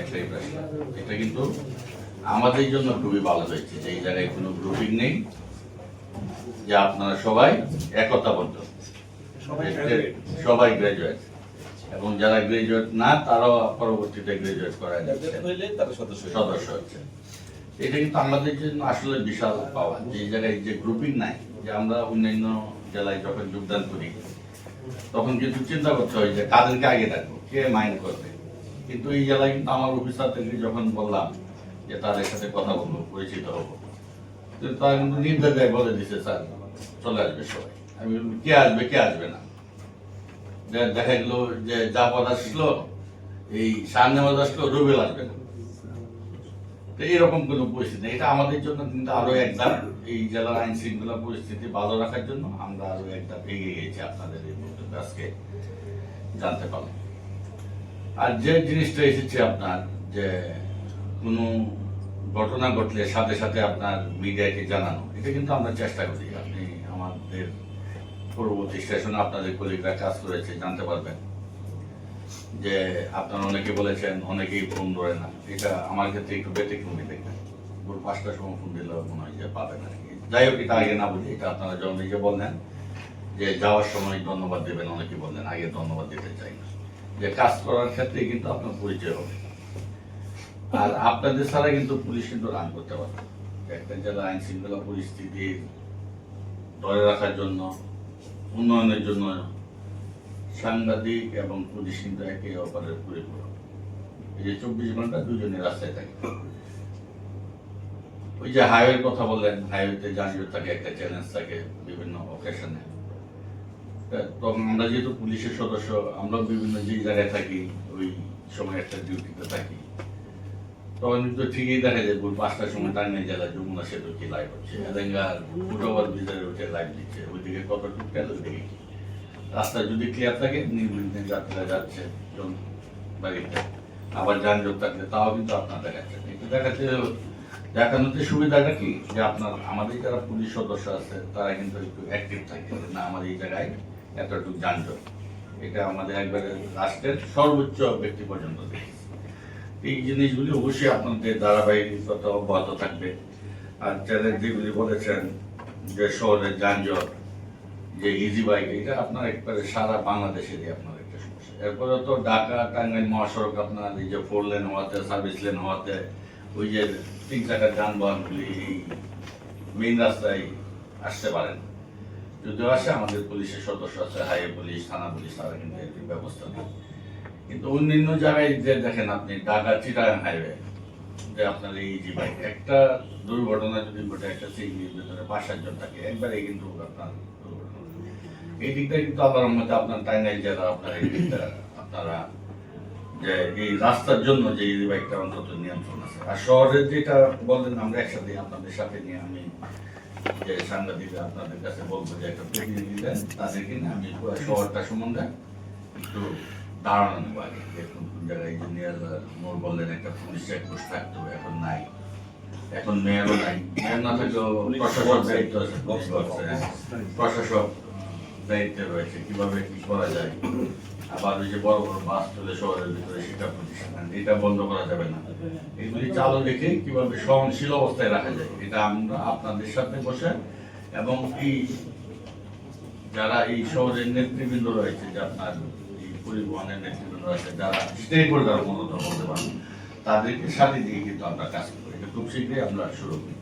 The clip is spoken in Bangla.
একটাই প্রশ্ন। এটা কিন্তু আমাদের জন্য খুবই ভালো হয়েছে যে এই জায়গায় কোনো গ্রুপিং নেই যে আপনারা সবাই একতাবদ্ধ। সবাই গ্রাজুয়েট এবং যারা গ্রাজুয়েট না তারাও পরবর্তীতে গ্রাজুয়েট করা যাচ্ছে সদস্য হচ্ছে। এটা কিন্তু আমাদের জন্য আসলে বিশাল পাওয়া। যে এই জায়গায় যে গ্রুপিং নাই যে আমরা অন্যান্য জেলায় যখন যোগদান করি তখন কিন্তু চিন্তা করতে হয় যে কাদেরকে আগে রাখব কে মাইন্ড করবে? কিন্তু এই জেলায় কিন্তু আমার অফিসারদেরকে যখন বললাম যে তাদের সাথে কথা বলব, পরিচিত হব তারা কিন্তু নির্দেশায় বলে দিছে, স্যার, চলে আসবে সবাই। আমি কে আসবে কে আসবে না? দেখা গেল যে জাপদ আসলো এই মাস আসলো রুবেল আসবে না। তো এরকম কোনো পরিস্থিতি। এটা আমাদের জন্য কিন্তু আরও একদম এই জেলার আইন শৃঙ্খলা পরিস্থিতি ভালো রাখার জন্য আমরা আরও একদম এগিয়ে গেছি। আপনাদের এই বক্তব্য আজকে জানতে পারলাম। আর যে জিনিসটা এসেছে আপনার, যে কোনো ঘটনা ঘটলে সাথে সাথে আপনার মিডিয়াকে জানানো, এটা কিন্তু আমরা চেষ্টা করি। আপনি আমাদের পূর্ববর্তী স্টেশনে আপনাদের কলিগরা কাজ করেছে, জানতে পারবেন যে আপনারা অনেকে বলেছেন, অনেকেই ফোন ধরে না। এটা আমার ক্ষেত্রে একটু ব্যতিক্রমী দেখবেন ভোর পাঁচটার সময় ফোন দিলে মনে হয় যে পাবেন আর কি। যাই হোক, এটা আগে না বুঝি এটা আপনারা যখন নিজে বললেন যে যাওয়ার সময় ধন্যবাদ দেবেন, অনেকে বললেন আগে ধন্যবাদ দিতে চাই না। যে কাজ করার ক্ষেত্রে কিন্তু আপনার পরিচয় হবে। আর আপনাদের ছাড়া কিন্তু পুলিশ কিন্তু রান করতে পারবে একটা জেলা আইন শৃঙ্খলা পরিস্থিতি, ধরে রাখার জন্য, উন্নয়নের জন্য সাংবাদিক এবং পুলিশ কিন্তু একে অপরের পরিপূরক। এই যে চব্বিশ ঘণ্টা দুজনে রাস্তায় থাকে। ওই যে হাইওয়ের কথা বললেন হাইওয়েতে যানজট থাকে, একটা চ্যালেঞ্জ থাকে বিভিন্ন অকেশনে তখন আমরা যেহেতু পুলিশের সদস্য, আমরা বিভিন্ন যে জায়গায় থাকি, ওই সময় একটা ডিউটিতে থাকি। তখন কিন্তু ঠিকই দেখা যায়, ভোর পাঁচটার সময় টাঙ্গাই জেলা যমুনা সেতু কি লাইভ হচ্ছে এলেঙ্গার ফুটওভার ব্রিজের উঠে লাইভ দিচ্ছে, ওইদিকে কত টুকটাল ওইদিকে কি? রাস্তা যদি ক্লিয়ার থাকে, নির্বিঘ্নে যাত্রীরা যাচ্ছে বাড়িতে। আবার যানজট থাকলে তাও কিন্তু আপনার দেখাচ্ছে না। এটা দেখাচ্ছে, দেখানোতে সুবিধাটা কি? যে আপনার, আমাদের যারা পুলিশ সদস্য আছে, তারা কিন্তু একটু অ্যাক্টিভ থাকে না, আমাদের এই জায়গায় এতটুকু যানজট এটা আমাদের একবারে রাষ্ট্রের সর্বোচ্চ ব্যক্তি পর্যন্ত এই জিনিসগুলি অবশ্যই আপনাদের ধারাবাহিকতা অব্যাহত থাকবে। আর চ্যালেঞ্জ যেগুলি বলেছেন যে শহরের যানজট, যে ইজি বাইক এটা আপনার একবারে সারা বাংলাদেশেরই আপনার একটা সমস্যা। এরপরে তো ঢাকা, টাঙ্গাইল, মহাসড়ক আপনার এই যে ফোর লেন হওয়াতে সার্ভিস লেন হওয়াতে, ওই যে তিন চাকার যানবাহনগুলি এই মেইন রাস্তায় আসতে পারেন যদিও আসে, আমাদের পুলিশের সদস্য আছে, হাইওয়ে পুলিশ, থানা পুলিশ, তারা কিন্তু ব্যবস্থা কিন্তু অন্যান্য জায়গায় যে দেখেন আপনি, ঢাকা চিটাগাং হাইওয়ে, যে আপনার এই বাইক একটা দুর্ঘটনা যদি ঘটে, একটা সিগনির ভিতরে থাকে একবারে কিন্তু আপনার দুর্ঘটনা। এই দিকটা কিন্তু আল্লাহর মধ্যে আপনার টাইনাই যারা আপনার এই দিকটা, আপনারা যে এই রাস্তার জন্য যে এই বাইকটা অন্তত নিয়ন্ত্রণ আছে। আর শহরের যেটা বললেন আমরা একসাথে আপনাদের সাথে নিয়ে আমি যে সাংবাদিকরা আপনাদের কাছে বলব যে একটা প্রতিনিধি দেন তাদেরকে নিয়ে আমি শহরটা সম্বন্ধে একটু ধারণা নেব আগে কোন কোন জায়গায় ইঞ্জিনিয়ার মোর বললেন একটা পুলিশ চেকপোস্ট থাকতো এখন নাই। এখন মেয়রও নাই। মেয়র না থাকলেও প্রশাসক দায়িত্ব আছে প্রশাসক দায়িত্বে রয়েছে কীভাবে কি করা যায়। আবার ওই যে বড় বড় বাস চলে শহরের ভিতরে প্রতিষ্ঠান এটা বন্ধ করা যাবে না। এগুলি চালু রেখে সহনশীল অবস্থায় রাখা যায়, এটা আমরা আপনাদের সাথে বসে এবং এই যারা এই শহরের নেতৃবৃন্দ রয়েছে, যে আপনার এই পরিবহনের নেতৃবৃন্দ রয়েছে, যারা বলতে পারেন তাদেরকে সাথে দিয়ে কিন্তু আমরা কাজ করি। এটা খুব শীঘ্রই আমরা শুরু করি